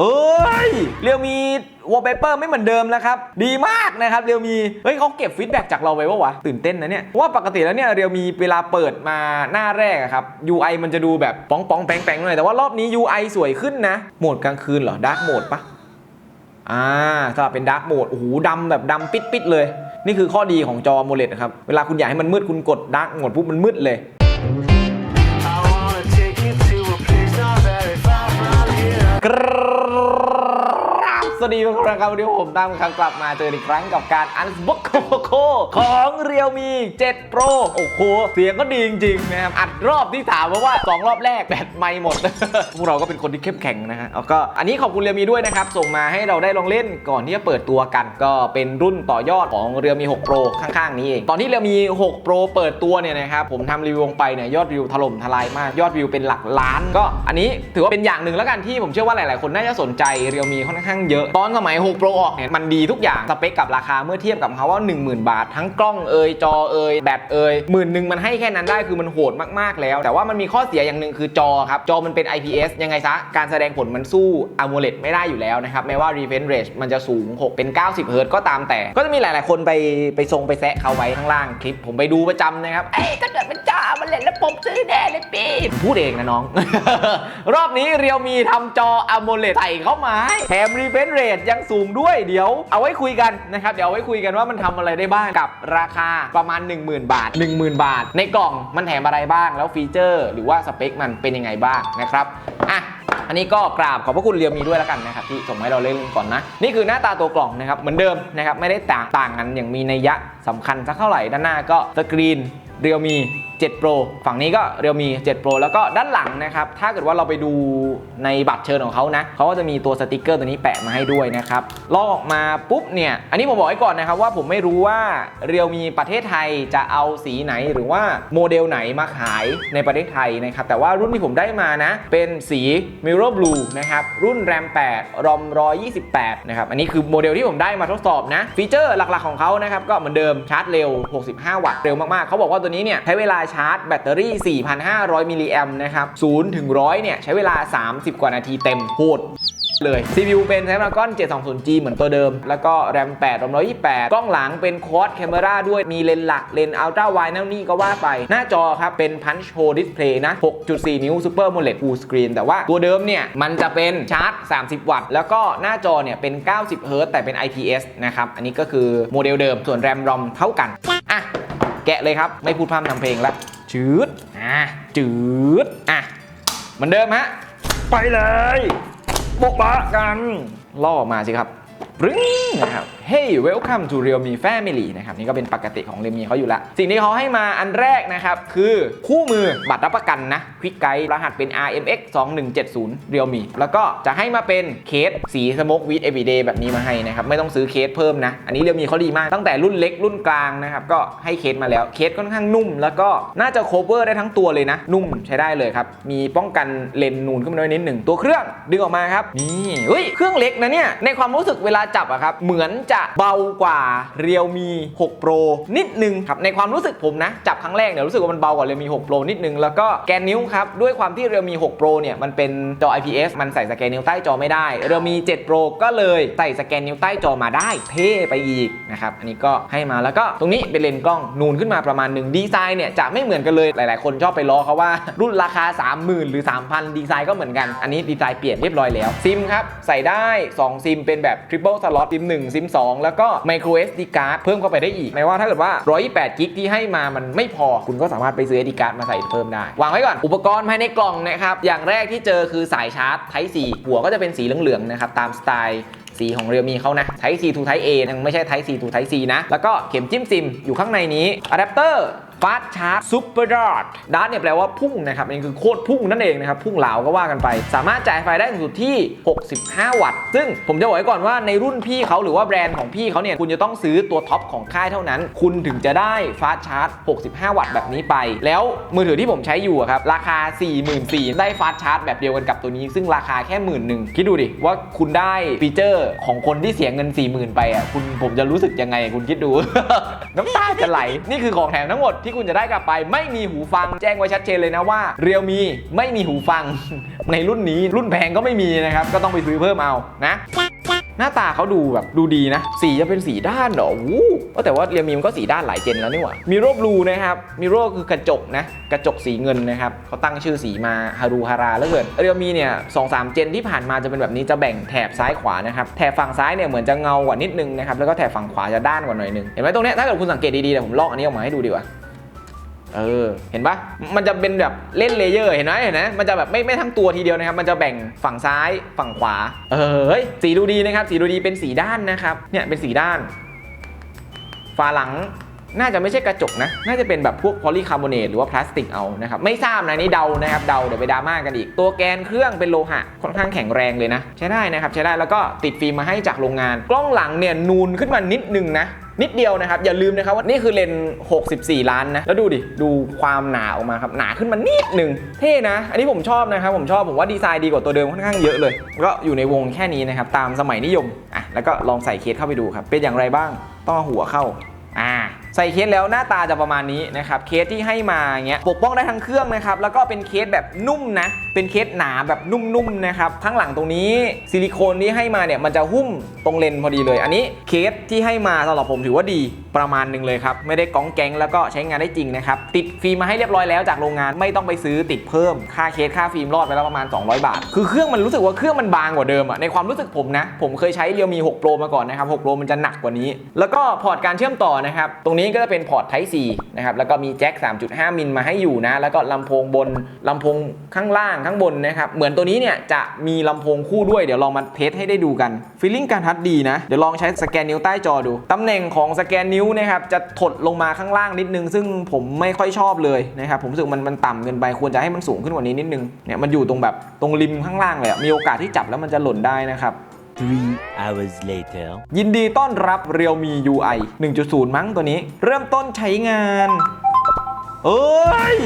เอ้ย เรียวมีวอลเปเปอร์ไม่เหมือนเดิมแล้วครับ ดีมากนะครับ เรียวมี เฮ้ยเขาเก็บฟีดแบ็กจากเราไว้ปะวะ ตื่นเต้นนะเนี่ย ว่าปกติแล้วเนี่ย เรียวมีเวลาเปิดมาหน้าแรกครับ UI มันจะดูแบบป้องป้องแปงแปงหน่อย แต่ว่ารอบนี้ UI สวยขึ้นนะ โหมดกลางคืนเหรอ ดาร์กโหมดปะอ่าสลับเป็นดาร์กโหมด โอ้โหดำแบบดำปิดปิดๆเลย นี่คือข้อดีของจอโมเลดครับ เวลาคุณอยากให้มันมืดคุณกดดาร์กโหมดปุ๊บมันมืดเลย I wanna วัสดีทุกคนครับวันนี้ผมตั้มครับกลับมาเจออีกครั้งกับการอันบ็อกโคของเรียวมี 7 Pro โอ้โห เสียงก็ดีจริงๆนะครับอัดรอบที่ถามมาว่า 2 รอบแรกแบตไม่หมด พวกเราก็เป็นคนที่เข้มแข็งนะฮะแล้วก็อันนี้ขอบคุณเรียวมีด้วยนะครับ ส่งมาให้เราได้ลองเล่นก่อนที่จะเปิดตัวกัน ก็เป็นรุ่นต่อยอดของเรียวมี 6 Pro ข้างๆนี้เองตอนที่เรียวมี 6 Pro เปิดตัวเนี่ยนะครับผมทำรีวิวลงไปเนี่ยยอดวิวถล่มทลายมากยอดวิวเป็นหลักล้าน ก็อันนี้ถือว่าเป็นอย่างหนึ่งแล้วกันที่ผมเชื่อว่าหลายๆ คนน่าจะสนใจเรียวมีค่อนข้างเยอะตอนสมัย 6 Pro ออกเนี่ยมันดีทุกอย่างสเปคกับราคาเมื่อเทียบกับเขาว่า 10,000 บาท ทั้งกล้องเอยจอเอยแบตเอยหมื่นหนึ่งมันให้แค่นั้นได้คือมันโหดมากๆแล้ว แต่ว่ามันมีข้อเสียอย่างหนึ่งคือจอครับ จอมันเป็น IPS ยังไงซะ การแสดงผลมันสู้ AMOLED ไม่ได้อยู่แล้วนะครับแม้ว่า refresh rate มันจะสูง 6 เป็น 90เฮิร์ตก็ตามแต่ ก็จะมีหลาย ๆ คนไปไปทรงไปแซะเขาไว้ข้างล่างคลิป ผมไปดูประจำนะครับเอ้ยถ้าเกิดเป็นจอ AMOLED แล้วผมซื้อแน่เลยปีผมพูดเองนะน้อง รอบนี้เรียวมีทำจอ AMOLED ใส่เข้ามาแถม refresh rate ยังสูงด้วยเดี๋ยวเอาไว้คุยกันนะครับเดี๋ยวเอาไว้คุยกันว่ามันทำอะไรได้บ้างกับราคาประมาณ 10,000 บาท 10,000 บาท ในกล่องมันแถมอะไรบ้างแล้วฟีเจอร์ หรือว่าสเปคมันเป็นยังไงบ้างนะครับอะอันนี้ก็กราบขอบพระคุณเรียวมีด้วยแล้วกันนะครับที่ส่งให้เราเล่นก่อนนะ นี่คือหน้าตาตัวกล่องนะครับเหมือนเดิมนะครับไม่ได้ต่างต่างกันอย่างมีนัยยะสำคัญสักเท่าไหร่ด้านหน้าก็สกรีนเรียวมี7 Pro ฝั่งนี้ก็เรียวมี 7 Pro แล้วก็ด้านหลังนะครับ ถ้าเกิดว่าเราไปดูในบัตรเชิญของเขานะเขาก็จะมีตัวสติกเกอร์ตัวนี้แปะมาให้ด้วยนะครับ ลอกออกมาปุ๊บเนี่ย อันนี้ผมบอกไว้ก่อนนะครับว่าผมไม่รู้ว่าเรียวมีประเทศไทยจะเอาสีไหนหรือว่าโมเดลไหนมาขายในประเทศไทยนะครับ แต่ว่ารุ่นที่ผมได้มานะ เป็นสี Mirror Blue นะครับ รุ่น RAM 8 ROM 128 นะครับ อันนี้คือโมเดลที่ผมได้มาทดสอบนะ ฟีเจอร์หลักๆของเขานะครับ ก็เหมือนเดิมชาร์จเร็ว 65 วัตต์ เร็วมากๆ เขาบอกว่าตัวนี้เนี่ยใช้เวลาชาร์จแบตเตอรี่ 4,500 มิลลิแอมนะครับ0ถึง100 เนี่ย ใช้เวลา 30 กว่านาทีเต็มโหดเลย CPU เป็น Snapdragon 720G เหมือนตัวเดิม แล้วก็ RAM 8 ROM 128 กล้องหลังเป็น Quad Camera ด้วย มีเลนส์หลัก เลนส์ Ultra Wide นั่นนี่ก็ว่าไป หน้าจอครับ เป็น Punch Hole Display นะ 6.4 นิ้ว Super AMOLED Full Screen แต่ว่าตัวเดิมเนี่ย มันจะเป็นชาร์จ 30 วัตต์ แล้วก็หน้าจอเนี่ย เป็น 90 Hz แต่เป็น IPS นะครับ อันนี้ก็คือโมเดลเดิม ส่วน RAM ROM เท่ากัน อะ แกะเลยครับ ไม่พูดพร่ำทำเพลงละจืดอะจืดอะเหมือนเดิมฮะไปเลยโบกบะกัน ล่อออกมาสิครับปรึ้งนะครับ Hey welcome to Realme Family นะครับนี่ก็เป็นปกติของ Realme เขาอยู่ล้วสิ่งที่เขาให้มาอันแรกนะครับคือคู่มือบัตรรับประกันนะ Quick Guide รหัสเป็น RMX 2170 Realme แล้วก็จะให้มาเป็นเคสสี Smoke with Everyday แบบนี้มาให้นะครับไม่ต้องซื้อเคสเพิ่มนะ อันนี้ Realme เขาดีมากตั้งแต่รุ่นเล็กรุ่นกลางนะครับก็ให้เคสมาแล้วเคสค่อนข้างนุ่ม แล้วก็น่าจะ cover ได้ทั้งตัวเลยนะ นุ่มใช้ได้เลยครับมีป้องกันเลนนูนขึ้นมาด้วยนิดหนึ่งตัวเครื่องดึงออกมาครับนี่เฮ้ยเครื่องเล็กนะเนี่ยในความรู้สึกเวลาจับอะครับเหมือนจะเบากว่า Realme 6 Pro นิดนึงครับในความรู้สึกผมนะ จับครั้งแรกเนี่ยรู้สึกว่ามันเบากว่า Realme 6 Pro นิดนึง แล้วก็แกนนิ้วครับด้วยความที่ Realme 6 Pro เนี่ยมันเป็นจอ IPS มันใส่สแกนนิ้วใต้จอไม่ได้ Realme 7 Pro ก็เลยใส่สแกนนิ้วใต้จอมาได้เท่ไปอีกนะครับอันนี้ก็ให้มาแล้วก็ตรงนี้เป็นเลนกล้องนูนขึ้นมาประมาณหนึ่งดีไซน์เนี่ยจะไม่เหมือนกันเลยหลาย ๆ คนชอบไปล้อเขาว่ารุ่นราคา 30,000 หรือ 3,000 ดีไซน์ก็เหมือนกันอันนี้ดีไซน์เปลี่ยนเรียบร้อยแล้วซิมครับใส่ได้ 2 ซิมเป็นแบบ Triple Slot ซิม1ซิม2แล้วก็ Micro SD card เพิ่มเข้าไปได้อีกหมายว่าถ้าเกิดว่า 128กิกที่ให้มามันไม่พอคุณก็สามารถไปซื้อ SD card มาใส่เพิ่มได้วางไว้ก่อนอุปกรณ์ภายในกล่องนะครับอย่างแรกที่เจอคือสายชาร์จ Type C หัวก็จะเป็นสีเหลืองๆนะครับตามสไตล์สีของเรียวมีเขานะ Type C to Type A ยังไม่ใช่ Type C to Type C นะ แล้วก็เข็มจิ้มซิมอยู่ข้างในนี้อะแดปเตอร์ ฟาสชาร์จซูเปอร์ดาร์ดดาร์เนี่ยแปลว่าพุ่งนะครับนี่คือโคตรพุ่งนั่นเองนะครับพุ่งเหลาก็ว่ากันไป สามารถจ่ายไฟได้สูงสุดที่ 65 วัตต์ ซึ่งผมจะบอกไว้ก่อนว่าในรุ่นพี่เขาหรือว่าแบรนด์ของพี่เขาเนี่ยคุณจะต้องซื้อตัวท็อปของค่ายเท่านั้น คุณถึงจะได้ฟาสชาร์จ 65 วัตต์แบบนี้ไป แล้วมือถือที่ผมใช้อยู่อะครับราคา 44,000ได้ฟาสชาร์จแบบเดียวกันกับตัวนี้ ซึ่งราคาแค่หมื่นหนึ่งคิดดูดิว่าคุณได้ฟีเจอร์ของคนที่เสียเงิน 40,000 ไปอะคุณผมจะรู้สึกยังไงคุณคิดดู น้ำตาจะไหลนี่คือของแถมทั้งหมดที่ที่คุณจะได้กลับไป ไม่มีหูฟัง แจ้งไว้ชัดเจนเลยนะว่าเรียวมีไม่มีหูฟัง ในรุ่นนี้รุ่นแพงก็ไม่มีนะครับ ก็ต้องไปซื้อเพิ่มเอานะหน้าตาเขาดูแบบดูดีนะ สีจะเป็นสีด้านเหรอวู้เออแต่ว่าเรียมีมันก็สีด้านหลายเจนแล้วนี่หว่า มีโรบลูนะครับมีโรคือกระจกนะ กระจกสีเงินนะครับเขาตั้งชื่อสีมาฮารูฮาราแล้วเกินเรียมีเนี่ยสองสามเจนที่ผ่านมาจะเป็นแบบนี้จะแบ่งแถบซ้ายขวานะครับ แถบฝั่งซ้ายเนี่ยเหมือนจะเงากว่านิดนึงนะครับ แล้วก็แถบฝั่งขวาจะด้านกว่าหน่อยนึง เห็นไหมตรงเนี้ยถ้าเกิดคุณสังเกตดีๆเดี๋ยวผมลอกอันนี้ออกมาให้ดูดีกว่า เออ เห็นปะมันจะเป็นแบบเล่นเลเยอร์ เห็นไหมเห็นไหมมันจะแบบไม่ไม่ทั้งตัวทีเดียวนะครับ มันจะแบ่งฝั่งซ้ายฝั่งขวา เออเฮ้ย สีดูดีนะครับ สีดูดีเป็นสีด้านนะครับ เนี่ยเป็นสีด้าน ฝาหลังน่าจะไม่ใช่กระจกนะ น่าจะเป็นแบบพวกพอลีคาร์บอเนตหรือว่าพลาสติกเอานะครับ ไม่ทราบนะนี่เดานะครับ เดาเดี๋ยวไปดราม่ากันอีก ตัวแกนเครื่องเป็นโลหะ ค่อนข้างแข็งแรงเลยนะ ใช้ได้นะครับ ใช้ได้ แล้วก็ติดฟิล์มมาให้จากโรงงาน กล้องหลังเนี่ยนูนขึ้นมานิดนึงนะ นิดเดียวนะครับ อย่าลืมนะครับว่านี่คือเลนส์64 ล้านนะ แล้วดูดิ ดูความหนาออกมาครับ หนาขึ้นมานิดหนึ่งเท่นะ อันนี้ผมชอบนะครับ ผมชอบ ผมว่าดีไซน์ดีกว่าตัวเดิมค่อนข้างเยอะเลย ก็อยู่ในวงแค่นี้นะครับ ตามสมัยนิยม อะ แล้วก็ลองใส่เคสเข้าไปดูครับ เป็นอย่างไรบ้าง ต้องหัวเข้า อ่า ใส่เคสแล้วหน้าตาจะประมาณนี้นะครับเคสที่ให้มาเงี้ยปกป้องได้ทั้งเครื่องนะครับแล้วก็เป็นเคสแบบนุ่มนะเป็นเคสหนาแบบนุ่มๆนะครับข้างหลังตรงนี้ซิลิโคนที่ให้มาเนี่ยมันจะหุ้มตรงเลนพอดีเลย อันนี้เคสที่ให้มาสำหรับผมถือว่าดีประมาณหนึ่งเลยครับไม่ได้ก้องแกงแล้วก็ใช้งานได้จริงนะครับติดฟิล์มมาให้เรียบร้อยแล้วจากโรงงานไม่ต้องไปซื้อติดเพิ่มค่าเคสค่าฟิล์มรอดไปแล้วประมาณ 200 บาท คือเครื่องมันรู้สึกว่าเครื่องมันบางกว่าเดิมอะในความรู้สึกผมนะผมเคยใช้เรียวมี 6 Pro มาก่อนนะครับ6 Pro มันจะหนักกว่านี้ แล้วก็พอร์ตการเชื่อมต่อนะครับตรงนี้นี้ก็จะเป็นพอร์ต Type C นะครับแล้วก็มีแจ็ค3.5 มิลมาให้อยู่นะ แล้วก็ลำโพงบนลำโพงข้างล่างข้างบนนะครับ เหมือนตัวนี้เนี่ยจะมีลำโพงคู่ด้วย เดี๋ยวลองมาเทสให้ได้ดูกันฟีลลิ่งการทัดดีนะ เดี๋ยวลองใช้สแกนนิ้วใต้จอดู ตำแหน่งของสแกนนิ้วนะครับจะถดลงมาข้างล่างนิดนึง ซึ่งผมไม่ค่อยชอบเลยนะครับ ผมรู้สึกมันมันต่ำเกินไปควรจะให้มันสูงขึ้นกว่านี้นิดนึงเนี่ยมันอยู่ตรงแบบตรงริมข้างล่างเลยมีโอกาสที่จับแล้วมันจะหล่นได้นะครับ Three hours later. ยินดีต้อนรับ Realme UI 1.0 มั้งตัวนี้ เริ่มต้นใช้งาน เอ้ย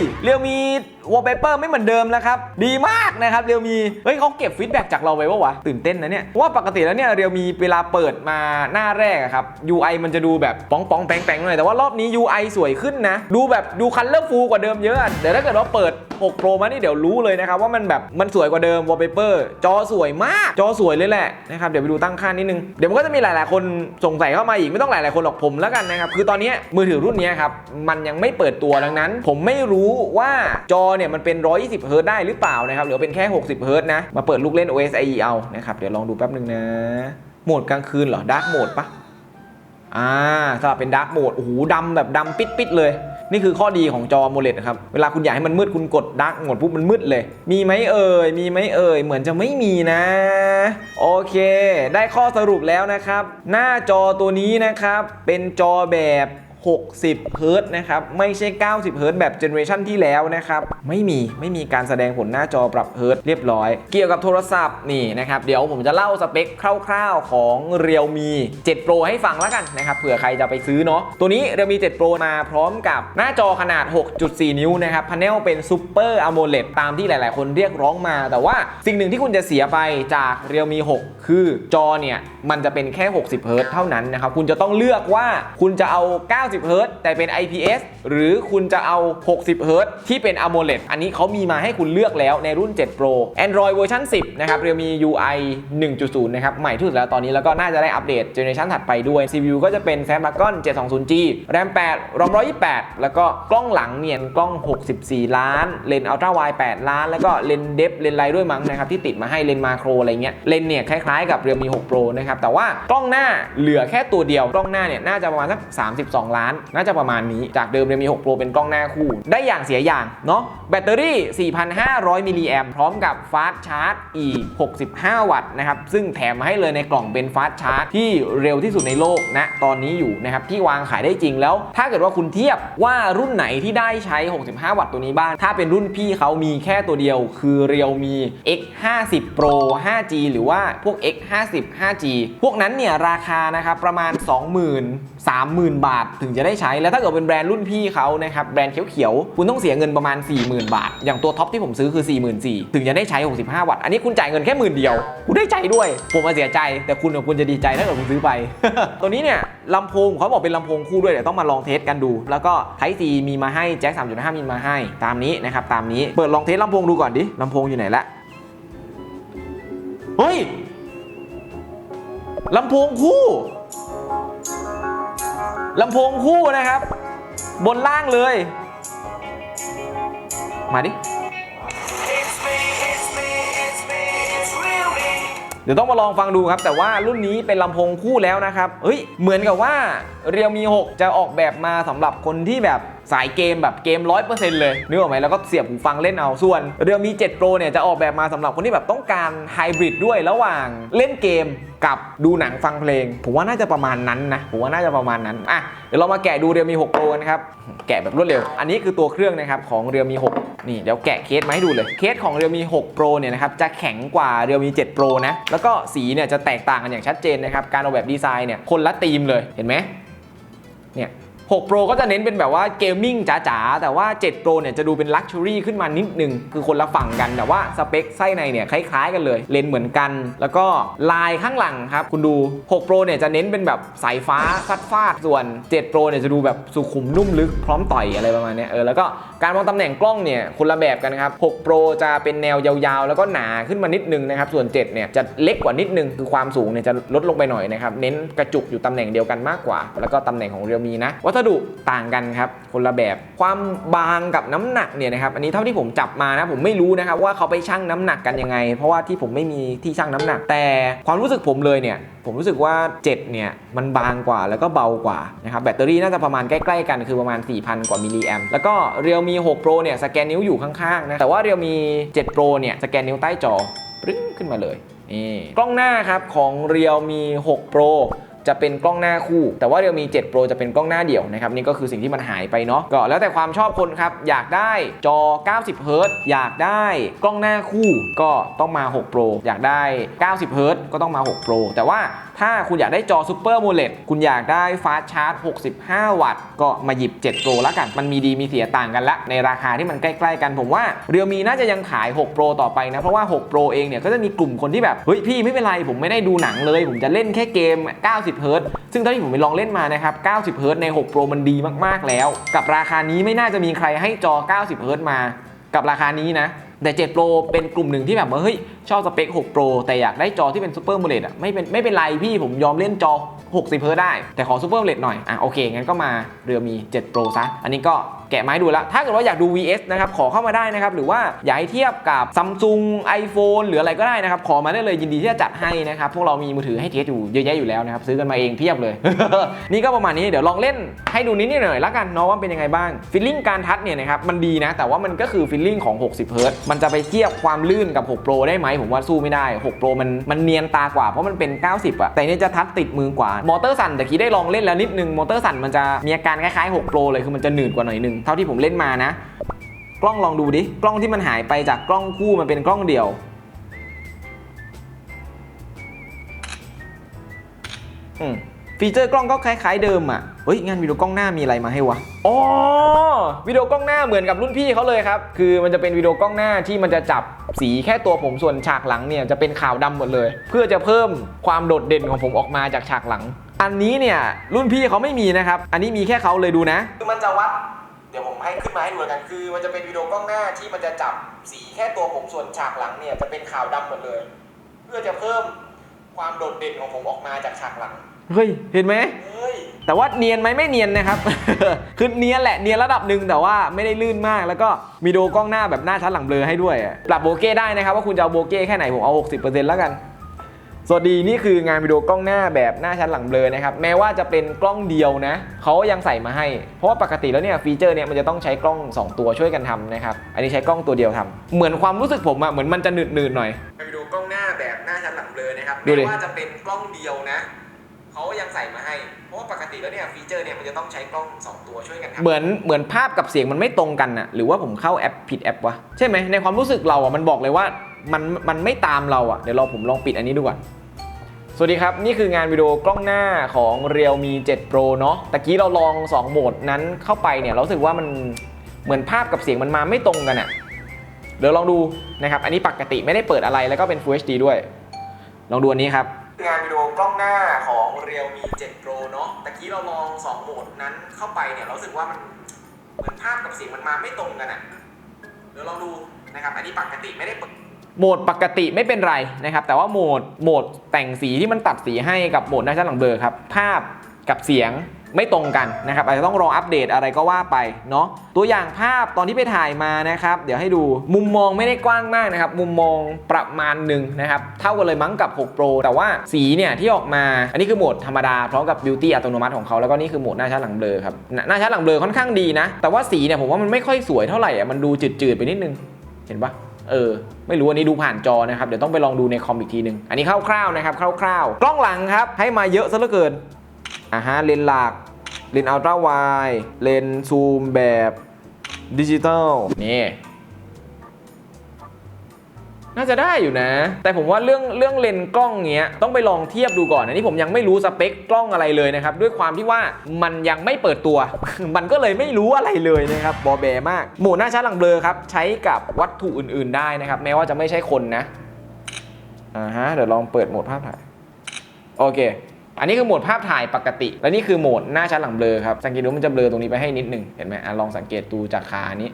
Realme Wallpaper ไม่เหมือนเดิมแล้วครับ ดีมากนะครับ Realme เฮ้ยเขาเก็บฟีดแบ็กจากเราไว้ปะวะ ตื่นเต้นนะเนี่ยว่าปกติแล้วเนี่ย Realme เวลาเปิดมาหน้าแรกครับ UI มันจะดูแบบป้องป้องแปงแปงหน่อยแต่ว่ารอบนี้ UI สวยขึ้นนะ ดูแบบดูคันเลอร์ฟูกว่าเดิมเยอะเดี๋ยวถ้าเกิดว่าเปิด6 Pro มานี่เดี๋ยวรู้เลยนะครับว่ามันแบบมันสวยกว่าเดิม Wallpaper จอสวยมากจอสวยเลยแหละนะครับเดี๋ยวไปดูตั้งค่านิดนึงเดี๋ยวมันก็จะมีหลาย ๆ คนสงสัยเข้ามาอีกไม่ต้องหลาย ๆ คนหรอกผมแล้วกันนะครับคือตอนนี้มือถือรุ่นนี้ครับมันยังไม่เปิดตัวดังนั้น ผมไม่รู้ว่าจอเนี่ยมันเป็น 120เฮิร์ตซ์ได้หรือเปล่านะครับหรือเป็นแค่ 60เฮิร์ตซ์นะ มาเปิดลูกเล่น OS IE เอานะครับเดี๋ยวลองดูแป๊บนึงนะ โหมดกลางคืนเหรอดาร์กโหมดปะอ่าสำหรับเป็นดาร์กโหมดโอ้โหดำแบบดำปิดๆเลยนี่คือข้อดีของจอโมเลดนะครับ เวลาคุณอยากให้มันมืดคุณกดดาร์กโหมดปุ๊บมันมืดเลย มีไหมเอ่ย มีไหมเอ่ย เหมือนจะไม่มีนะ โอเค ได้ข้อสรุปแล้วนะครับ หน้าจอตัวนี้นะครับ เป็นจอแบบ 60เฮิร์ตนะครับไม่ใช่ 90เฮิร์ตแบบเจเนอเรชันที่แล้วนะครับไม่มีไม่มีการแสดงผลหน้าจอปรับเฮิร์ตเรียบร้อย เกี่ยวกับโทรศัพท์นี่นะครับเดี๋ยวผมจะเล่าสเปคคร่าวๆของ Realme 7 Pro ให้ฟังแล้วกันนะครับเผื่อใครจะไปซื้อเนาะตัวนี้ Realme 7 Pro มาพร้อมกับหน้าจอขนาด 6.4 นิ้วนะครับพาเนลเป็น Super AMOLED ตามที่หลาย ๆ คนเรียกร้องมา แต่ว่าสิ่งหนึ่งที่คุณจะเสียไปจาก Realme 6คือจอเนี่ยมันจะเป็นแค่ 60เฮิร์ตเท่านั้นนะครับคุณจะต้องเลือกว่าคุณจะเอา90เฮิร์ตแต่เป็น IPS หรือคุณจะเอา 60เฮิร์ตซ์ที่เป็น AMOLED อันนี้เขามีมาให้คุณเลือกแล้วในรุ่น 7 Pro Android เวอร์ชัน10 นะครับ Realme UI 1.0 นะครับ ใหม่ที่สุดแล้วตอนนี้แล้วก็น่าจะได้อัปเดตเจเนอเรชันถัดไปด้วย CPU ก็จะเป็น Snapdragon 720G RAM 8 ROM 128 แล้วก็กล้องหลังเนี่ยกล้อง 64 ล้าน เลนส์ Ultra Wide 8 ล้าน แล้วก็เลนส์เดฟเลนส์ไลด้วยมั้งนะครับที่ติดมาให้เลนส์มาโครอะไรเงี้ยเลนส์เนี่ยคล้ายๆกับ Realme 6 Pro นะครับแต่ว่ากล้องหน้าเหลือแค่ตัวเดียวกล้องหน้าเนี่ยน่าจะประมาณสัก32ล้านน่าจะประมาณนี้จากเดิม Realme 6 Pro เป็นกล้องหน้าคู่ ได้อย่างเสียอย่างเนาะแบตเตอรี่ 4,500 มิลลิแอมพร้อมกับฟาสชาร์จอีก 65 วัตต์นะครับซึ่งแถมมาให้เลยในกล่องเป็นฟาสชาร์จที่เร็วที่สุดในโลกนะตอนนี้อยู่นะครับที่วางขายได้จริงแล้ว ถ้าเกิดว่าคุณเทียบว่ารุ่นไหนที่ได้ใช้ 65 วัตต์ตัวนี้บ้าง ถ้าเป็นรุ่นพี่เขามีแค่ตัวเดียว คือ Realme X50 Pro 5G หรือว่าพวก X50 5G พวกนั้นเนี่ยราคานะครับประมาณ 20,000 30,000 บาทถึงถึงจะได้ใช้ แล้วถ้าเกิดเป็นแบรนด์รุ่นพี่เขานะครับแบรนด์เขียวๆคุณต้องเสียเงินประมาณ 40,000 บาท อย่างตัวท็อปที่ผมซื้อคือ 44,000ถึงจะได้ใช้ 65 วัตต์อันนี้คุณจ่ายเงินแค่หมื่นเดียวคุณได้ใจด้วย ผมมาเสียใจ แต่คุณกับคุณจะดีใจถ้าเกิดคุณซื้อไป ตัวนี้เนี่ยลำโพงเขาบอกเป็นลำโพงคู่ด้วยเดี๋ยวต้องมาลองเทสกันดู แล้วก็ไทซีมีมาให้แจ็ค3.5มีมาให้ตามนี้นะครับตามนี้เปิดลองเทสลำโพงดูก่อนดิลำโพงอยู่ไหนละเฮ้ยลำโพงคู่ ลำโพงคู่นะครับ บนล่างเลย มาดิ เดี๋ยวต้องมาลองฟังดูครับ แต่ว่ารุ่นนี้เป็นลำโพงคู่แล้วนะครับ เฮ้ย เหมือนกับว่าเรียวมี 6 จะออกแบบมาสำหรับคนที่แบบ สายเกมแบบเกม 100%เลยนึกออกไหมแล้วก็เสียบหูฟังเล่นเอาส่วนเรียวมี 7 Pro เนี่ยจะออกแบบมาสำหรับคนที่แบบต้องการไฮบริดด้วยระหว่างเล่นเกมกับดูหนังฟังเพลง ผมว่าน่าจะประมาณนั้นนะผมว่าน่าจะประมาณนั้นอะเดี๋ยวเรามาแกะดูเรียวมี 6 Pro กันครับแกะแบบรวดเร็ว อันนี้คือตัวเครื่องนะครับของเรียวมี 6 นี่เดี๋ยวแกะเคสมาให้ดูเลยเคสของ Realme 6 Pro เนี่ยนะครับจะแข็งกว่า Realme 7 Pro นะแล้วก็สีเนี่ยจะแตกต่างกันอย่างชัดเจนนะครับการออกแบบดีไซน์เนี่ยคนละธีมเลยเห็นไหมเนี่ย 6 Pro ก็จะเน้นเป็นแบบว่าเกมมิ่งจ๋าๆ แต่ว่า 7 Pro เนี่ยจะดูเป็นลักชัวรี่ขึ้นมานิดนึง คือคนละฝั่งกัน แต่ว่าสเปคไส้ในเนี่ยคล้ายๆกันเลย เลนเหมือนกัน แล้วก็ลายข้างหลังครับ คุณดู 6 Pro เนี่ยจะเน้นเป็นแบบสายฟ้าฟัดฟาด ส่วน 7 Pro เนี่ยจะดูแบบสุขุมนุ่มลึกพร้อมต่อยอะไรประมาณนี้เออ แล้วก็การมองตำแหน่งกล้องเนี่ยคนละแบบกันครับ 6 Pro จะเป็นแนวยาวๆ แล้วก็หนาขึ้นมานิดนึงนะครับ ส่วน 7 เนี่ยจะเล็กกว่านิดนึง คือความสูงเนี่ยจะลดลงไปหน่อยนะครับ เน้นกระจุกอยู่ตำแหน่งเดียวกันมากกว่า แล้วก็ตำแหน่งของเรียวมีนะวัสดุต่างกันครับคนละแบบความบางกับน้ำหนักเนี่ยนะครับอันนี้เท่าที่ผมจับมานะผมไม่รู้นะครับว่าเขาไปชั่งน้ำหนักกันยังไง เพราะว่าที่ผมไม่มีที่ชั่งน้ำหนัก แต่ความรู้สึกผมเลยเนี่ยผมรู้สึกว่า 7 เนี่ย มันบางกว่าแล้วก็เบากว่านะครับแบตเตอรี่น่าจะประมาณใกล้ๆกันคือประมาณ 4,000 กว่ามิลลิแอมแล้วก็ Realme 6 Pro เนี่ยสแกนนิ้วอยู่ข้างๆนะแต่ว่า Realme 7 Pro เนี่ยสแกนนิ้วใต้จอปรึ้งขึ้นมาเลยนี่กล้องหน้าครับของ Realme 6 Pro จะเป็นกล้องหน้าคู่ แต่ว่าเรียวมี 7 Pro จะเป็นกล้องหน้าเดี่ยวนะครับนี่ก็คือสิ่งที่มันหายไปเนาะก็แล้วแต่ความชอบคนครับ อยากได้จอ 90เฮิรตอยากได้กล้องหน้าคู่ก็ต้องมา 6 Pro อยากได้ 90เฮิรตก็ต้องมา 6 Pro แต่ว่า ถ้าคุณอยากได้จอ Super AMOLED คุณอยากได้ฟาสชาร์จ 65 วัตต์ ก็มาหยิบ 7 Pro แล้วกัน มันมีดีมีเสียต่างกันละ ในราคาที่มันใกล้ๆกัน ผมว่า Realme น่าจะยังขาย 6 Pro ต่อไปนะ เพราะว่า 6 Pro เองเนี่ยก็จะมีกลุ่มคนที่แบบ เฮ้ยพี่ไม่เป็นไร ผมไม่ได้ดูหนังเลย ผมจะเล่นแค่เกม 90เฮิรตซึ่งเท่าที่ผมไปลองเล่นมานะครับ 90เฮิรตใน 6 Pro มันดีมากๆแล้ว กับราคานี้ไม่น่าจะมีใครให้จอ 90เฮิรตมา กับราคานี้นะ แต่7 Pro เป็นกลุ่มหนึ่งที่แบบว่าเฮ้ยชอบสเปค 6 Pro แต่อยากได้จอที่เป็นซูเปอร์โมเลดอะไม่เป็นไม่เป็นไรพี่ผมยอมเล่นจอ60เฮิร์ได้ แต่ขอซูเปอร์โมเลดหน่อยอะโอเคงั้นก็มาเรือมี 7 Pro ซะอันนี้ก็ แกะไม้ดูแล้วถ้าเกิดว่าอยากดู VS นะครับขอเข้ามาได้นะครับหรือว่าอยากให้เทียบกับ Samsung iPhone หรืออะไรก็ได้นะครับขอมาได้เลยยินดีที่จะจัดให้นะครับพวกเรามีมือถือให้เทสอยู่เยอะแยะอยู่แล้วนะครับซื้อกันมาเองเพียบเลย นี่ก็ประมาณนี้เดี๋ยวลองเล่นให้ดูนิดหน่อยล้วกันเนาะว่าเป็นยังไงบ้างฟีลลิ่งการทัชเนี่ยนะครับมันดีนะ แต่ว่ามันก็คือฟีลลิ่งของ 60เฮิร์ตมันจะไปเทียบความลื่นกับ 6 Pro ได้ไหมผมว่าสู้ไม่ได้ 6 Pro มันมันเนียนตากว่าเพราะมันเป็น 90อะแต่นี่จะทัชติดมือกว่ามอเตอร์สั่นแต่กี้ได้ลองเล่นแล้วนิดนึงมอเตอร์สั่นมันจะมีอาการคล้ายๆ 6 Pro เลยคือมันจะหนืดกว่าหน่อยนึงเท่าที่ผมเล่นมานะ กล้องลองดูดิ กล้องที่มันหายไปจากกล้องคู่มันเป็นกล้องเดียว อืมฟีเจอร์กล้องก็คล้ายๆเดิมอะ เฮ้ยงานวิดีโอกล้องหน้ามีอะไรมาให้วะ อ๋อวิดีโอกล้องหน้าเหมือนกับรุ่นพี่เขาเลยครับ คือมันจะเป็นวิดีโอกล้องหน้าที่มันจะจับสีแค่ตัวผมส่วนฉากหลังเนี่ยจะเป็นขาวดำหมดเลย เพื่อจะเพิ่มความโดดเด่นของผมออกมาจากฉากหลัง อันนี้เนี่ยรุ่นพี่เขาไม่มีนะครับ อันนี้มีแค่เขาเลยดูนะคือมันจะวัด ดี๋ยวผมให้ขึ้นมาให้ดูกัน คือ มันจะเป็นวิดีโอกล้องหน้าที่มันจะจับสีแค่ตัวผมส่วนฉากหลังเนี่ยจะเป็นขาวดำหมดเลย เพื่อจะเพิ่มความโดดเด่นของผมออกมาจากฉากหลังเฮ้ยเห็นไหมแต่ว่าเนียนไหมไม่เนียนนะครับ คือเนียนแหละเนียนระดับหนึ่งแต่ว่าไม่ได้ลื่นมาก แล้วก็มีดูกล้องหน้าแบบหน้าชัดหลังเบลอให้ด้วยอะปรับโบเก้ได้นะครับว่าคุณจะเอาโบเก้แค่ไหนผมเอา 60%แล้วกัน สวัสดีนี่คืองานวิดีโอกล้องหน้าแบบหน้าชัดหลังเบลอนะครับแม้ว่าจะเป็นกล้องเดียวนะเขายังใส่มาให้ เพราะว่าปกติแล้วเนี่ยฟีเจอร์เนี่ยมันจะต้องใช้กล้อง 2 ตัวช่วยกันทำนะครับอันนี้ใช้กล้องตัวเดียวทำเหมือนความรู้สึกผมอะเหมือนมันจะหนืดๆหน่อยวิดีโอกล้องหน้าแบบหน้าชัดหลังเบลอนะครับแม้ว่าจะเป็นกล้องเดียวนะเขายังใส่มาให้ เพราะว่าปกติแล้วเนี่ยฟีเจอร์เนี่ยมันจะต้องใช้กล้อง 2 ตัวช่วยกันทำเหมือนเหมือนภาพกับเสียงมันไม่ตรงกันอะหรือว่าผมเข้าแอปผิดแอปวะใช่ไหมในความรู้สึกเราอะมันบอกเลยว่ามันมันไม่ตามเราอะเดี๋ยวเราผมลองปิดอันนี้ดูก่อน สวัสดีครับ นี่คืองานวิดีโอกล้องหน้าของ Realme 7 Pro เนาะตะกี้เราลอง 2 โหมดนั้นเข้าไปเนี่ย เราสึกว่ามันเหมือนภาพกับเสียงมันมาไม่ตรงกันอะเดี๋ยวลองดูนะครับ อันนี้ปกติไม่ได้เปิดอะไรแล้วก็เป็น Full HD ด้วย ลองดูอันนี้ครับ งานวิดีโอกล้องหน้าของ Realme 7 Pro เนาะตะกี้เราลอง 2 โหมดนั้นเข้าไปเนี่ย เราสึกว่ามันเหมือนภาพกับเสียงมันมาไม่ตรงกันอะ เดี๋ยวลองดูนะครับ อันนี้ปกติไม่ได้เปิด โหมดปกติไม่เป็นไรนะครับ แต่ว่าโหมดโหมดแต่งสีที่มันตัดสีให้กับโหมดหน้าชั้นหลังเบลอครับ ภาพกับเสียงไม่ตรงกันนะครับ อาจจะต้องรออัปเดตอะไรก็ว่าไปเนาะตัวอย่างภาพตอนที่ไปถ่ายมานะครับ เดี๋ยวให้ดูมุมมองไม่ได้กว้างมากนะครับ มุมมองประมาณหนึ่งนะครับ เท่ากันเลยมั้งกับ 6 Pro แต่ว่าสีเนี่ยที่ออกมาอันนี้คือโหมดธรรมดาพร้อมกับ Beauty อัตโนมัติของเขาแล้วก็นี่คือโหมดหน้าชั้นหลังเบลอครับหน้าชั้นหลังเบลอค่อนข้างดีนะแต่ว่าสีเนี่ยผมว่ามันไม่ค่อยสวยเท่าไหร่อะมันดูจืดๆไปนิดนึงเห็นปะ เออไม่รู้อันนี้ดูผ่านจอนะครับเดี๋ยวต้องไปลองดูในคอมอีกทีหนึ่งอันนี้คร่าวๆนะครับคร่าวๆ กล้องหลังครับให้มาเยอะซะเหลือเกินอ่าฮะเลนหลักเลนอัลตร้าไวเลนซูมแบบดิจิตอลนี่ น่าจะได้อยู่นะ แต่ผมว่าเรื่องเรื่องเลนกล้องเงี้ยต้องไปลองเทียบดูก่อนอันนี้ผมยังไม่รู้สเปคกล้องอะไรเลยนะครับด้วยความที่ว่ามันยังไม่เปิดตัว มันก็เลยไม่รู้อะไรเลยนะครับบอแบมากโหมดหน้าชัดหลังเบลอครับใช้กับวัตถุอื่น ๆ ได้นะครับแม้ว่าจะไม่ใช่คนนะอ่าฮะเดี๋ยวลองเปิดโหมดภาพถ่ายโอเคอันนี้คือโหมดภาพถ่ายปกติ และนี่คือโหมดหน้าชัดหลังเบลอครับ สังเกตดูมันจะเบลอตรงนี้ไปให้นิดหนึ่งเห็นไหมอะลองสังเกตดูจากขานี้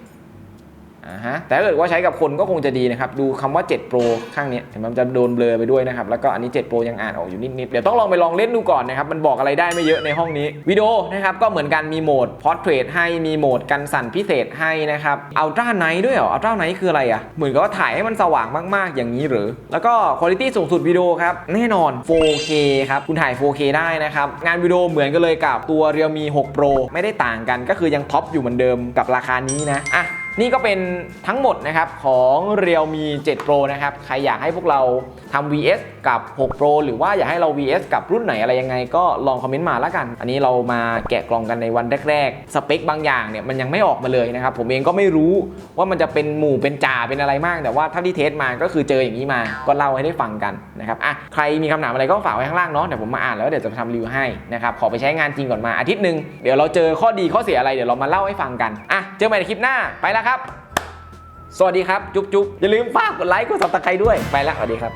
อ่าฮะแต่ถ้าเกิดว่าใช้กับคนก็คงจะดีนะครับ ดูคำว่า 7 Pro ข้างนี้เห็นไหมมันจะโดนเบลอไปด้วยนะครับ แล้วก็อันนี้ 7 Pro ยังอ่านออกอยู่นิดๆ เดี๋ยวต้องลองไปลองเล่นดูก่อนนะครับ มันบอกอะไรได้ไม่เยอะในห้องนี้ วิดีโอนะครับ ก็เหมือนกันมีโหมด Portrait ให้มีโหมดกันสั่นพิเศษให้นะครับ Ultra Night ด้วยเหรอ Ultra Night คืออะไรอะ เหมือนกับว่าถ่ายให้มันสว่างมากๆ อย่างนี้หรือ แล้วก็คุณภาพสูงสุดวิดีโอครับแน่นอน 4K ครับคุณถ่าย 4K ได้นะครับงานวิดีโอเหมือนกันเลยกับตัว Realme 6 Pro ไม่ได้ต่างกันก็คือยังท็อปอยู่เหมือนเดิมกับราคานี้นะอะ นี่ก็เป็นทั้งหมดนะครับของ Realme 7 Pro นะครับ ใครอยากให้พวกเราทำ VS กับ 6 Pro หรือว่าอยากให้เรา VS กับรุ่นไหนอะไรยังไง ก็ลองคอมเมนต์มาล้วกัน อันนี้เรามาแกะกล่องกันในวันแรก ๆ สเปคบางอย่างเนี่ยมันยังไม่ออกมาเลยนะครับ ผมเองก็ไม่รู้ว่ามันจะเป็นหมู่เป็นจ่าเป็นอะไรมาก แต่ว่าถ้าที่เทสมาก็คือเจออย่างนี้มา ก็เล่าให้ได้ฟังกันนะครับ อะ ใครมีคำถามอะไรก็ฝากไว้ข้างล่างเนาะ เดี๋ยวผมมาอ่านแล้วเดี๋ยวจะทำรีวิวให้นะครับ ขอไปใช้งานจริงก่อนมาอาทิตย์หนึ่งเดี๋ยวเราเจอข้อดีข้อเสียอะไรเดี๋ยวเรามาเล่าให้ฟังกัน อะ เจอกันใหม่ในคลิปหน้า ไปแครับ สวัสดีครับ จุ๊บจุ๊บอย่าลืมฝากกดไลค์กดซับสไครต์ด้วย ไปแล้วสวัสดีครับ